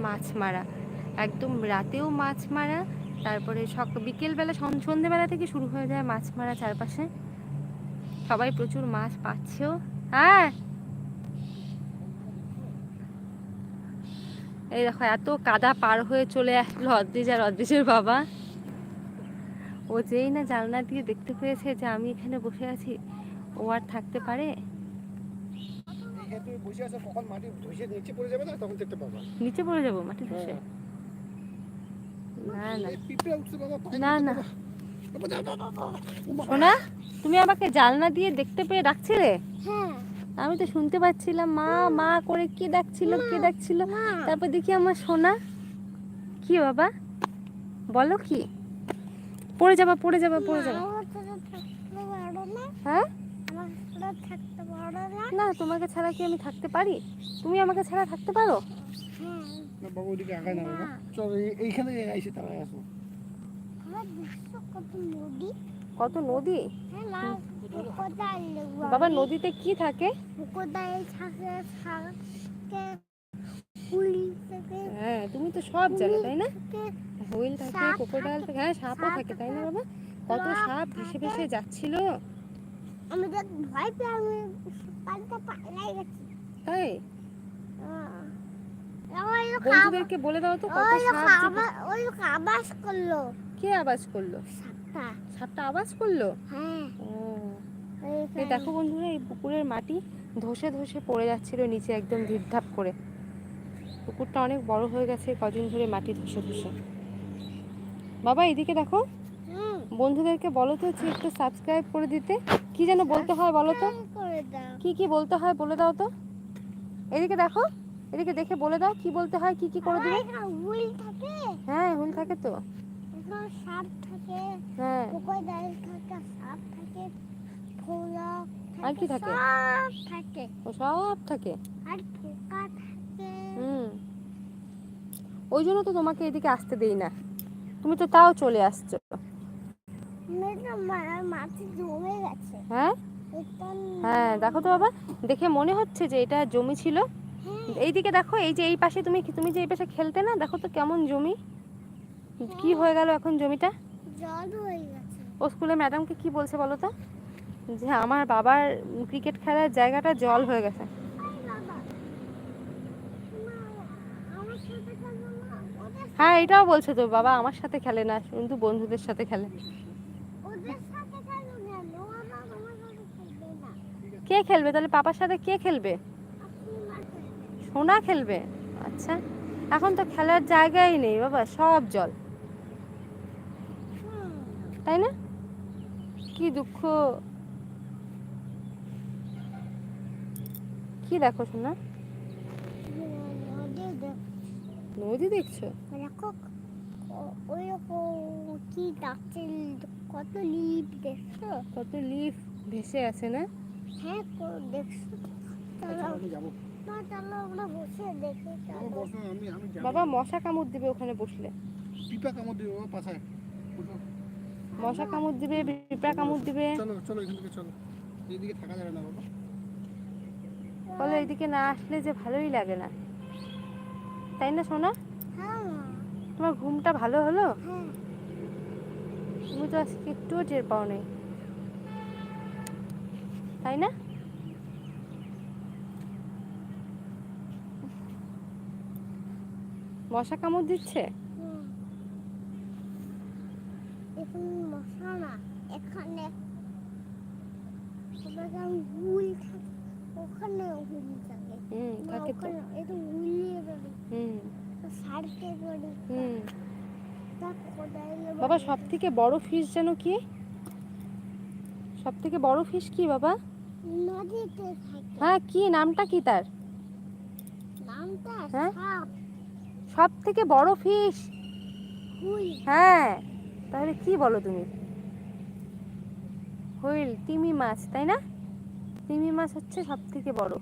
মাছ মারা। একদম রাতেও মাছ মারা, তারপরে সক বিকেলবেলা সন- সন্ধেবেলা থেকে শুরু হয়ে যায় মাছ মারা চারপাশে। সবাই প্রচুর মাছ পাচ্ছেও। হ্যাঁ। এই দেখো, এত কাদা পার হয়ে চলে আসলো অদ্রিজ আর অদ্রিজের বাবা। ও যেই না জানলা দিয়ে দেখতে পেয়েছে যে আমি এখানে বসে আছি, ও আর থাকতে পারে? বসে আছো কখন মাটি ধসে নিচে পড়ে যাবে না তখন দেখতে পাবা। নিচে পড়ে যাব মাটি ধসে? হ্যাঁ। না না। এই উঠছে বাবা না। সোনা তুমি আমাকে জানলা দিয়ে দেখতে পেয়ে ডাকছিলে? হ্যাঁ। আমি তো শুনতে পাচ্ছিলাম মা মা করে কি ডাকছিল কে ডাকছিল? তারপর দেখি আমার সোনা। কি বাবা? বলো কি? পড়ে যাবা পড়ে যাবা পড়ে যাবা। হ্যাঁ? থাকতে পারো না। না তোমাকে ছাড়া কি আমি থাকতে পারি? তুমি আমাকে ছাড়া থাকতে পারো? হ্যাঁ না, বাবা ওদিকে আগায় না। বাবা চলো এই- এইখানে আইসে তারা আসো। কত নদী? কত নদী? হ্যাঁ বাবা নদীতে কি থাকে? কোথায় থাকে থাকে পুলি থেকে। হ্যাঁ তুমি তো সব জানো তাই না? হুইল থাকে সাপ কোকোডাইল থাকে হ্যাঁ সাপও থাকে তাই না বাবা? কত সাপ ভেসে। ভেসে যাচ্ছিল। আমি দেখ ভয় পেয়ে আমি পানিতে পালাই গেছি। তাই বন্ধুদেরকে বলে দাও তো কত সাপ ওই আবাস করল। কে আওয়াজ করল? সাপটা সাপটা আওয়াজ করল? হ্যাঁ। ও। এই দেখো বন্ধুরা এই পুকুরের মাটি ধসে ধসে পড়ে যাচ্ছিল নিচে একদম ধিপধাপ করে। পুকুরটা অনেক বড় হয়ে গেছে কদিন ধরে মাটি ধসে ধসে। বাবা এদিকে দেখো। বন্ধুদেরকে বলো তো যে একটু সাবস্ক্রাইব করে দিতে। কি যেন বলতে হয় বলো তো? কি কি বলতে হয় বলে দাও তো। এদিকে দেখো এদিকে দেখে বলে দাও কি বলতে হয় কি কি করে দিবে। থাকে। হ্যাঁ হুল থাকে তো। সাপ থাকে হ্যাঁ। ডাল থাকে সাপ থাকে ফোলা আর কি থাকে? সব থাকে। ও সব থাকে। আর পোকা থাকে। হুম। ওই জন্য তো তোমাকে এদিকে আসতে দেই না। তুমি তো তাও চলে আসছো মেয়েটা মা- মাটি জমে গেছে হ্যাঁ? হ্যাঁ দেখো তো বাবা দেখে মনে হচ্ছে যে এটা জমি ছিল। হ্যাঁ, এইদিকে দেখো এই যে এই পাশে তুমি তুমি যে এই পাশে খেলতে না দেখো তো কেমন জমি। কি হয়ে। গেল এখন জমিটা? হয়ে ও স্কুলে ম্যাডামকে কি বলছে বলো তো? যে আমার বাবার ক্রিকেট খেলার জায়গাটা জল হয়ে গেছে। হ্যাঁ এটাও বলছে তো বাবা আমার সাথে খেলে না কিন্তু বন্ধুদের সাথে খেলে। কে খেলবে? তাহলে পাপার সাথে কে খেলবে? সোনা খেলবে? আচ্ছা। এখন তো খেলার জায়গাই নেই বাবা সব জল। তাই না? কি দুঃখ। কি দেখো সোনা? নদী দেখছ? দেখো ওই রকম কি গাছের কত লিপ দেখছ? কত লিফ ভেসে আছে না? হ্যাঁ কো- দেখছ? আচ্ছা, বাবা মশা কামড় দিবে ওখানে বসলে। পিপা কামড় দিবে বাবা পাছায় মশা কামড় দিবে পিপা কামড় দিবে। চলো চলো এখান থেকে চলো। এইদিকে থাকা যাবে না বাবা। বলো এইদিকে না আসলে যে ভালোই লাগে না। তাই না সোনা? হ্যাঁ। তোমার ঘুমটা ভালো হলো? হ্যাঁ। তুমি তো আজকে একটুও টের পাও নাই। তাই না? মশা কামড় দিচ্ছে? হুম। এখানে মশা না এখানে ওখানে হুল থাকে ওখানে হুল থাকে। হুম থাকে তো। হুলিয়ে হুম। করি হুম। বাবা সব থেকে বড় ফিশ যেন কি? সব থেকে বড় ফিশ কি বাবা? হ্যাঁ কি? নামটা কি তার? হ্যাঁ? সব থেকে বড় ফিশ হ্যাঁ। তাহলে কি বলো তুমি? হুইল তিমি মাছ তাই না? তিমি মাছ হচ্ছে সব থেকে বড়।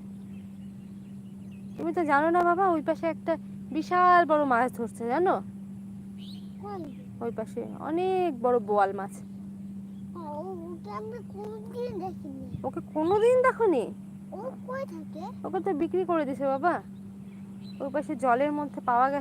তুমি তো জানো না বাবা ওই পাশে একটা বিশাল বড় মাছ ধরছে জানো? ওই পাশে অনেক বড় বোয়াল মাছ। ওকে কোনোদিন দেখনি? ওকে তো বিক্রি করে দিছে বাবা। ওই পাশে জলের মধ্যে পাওয়া গেছে।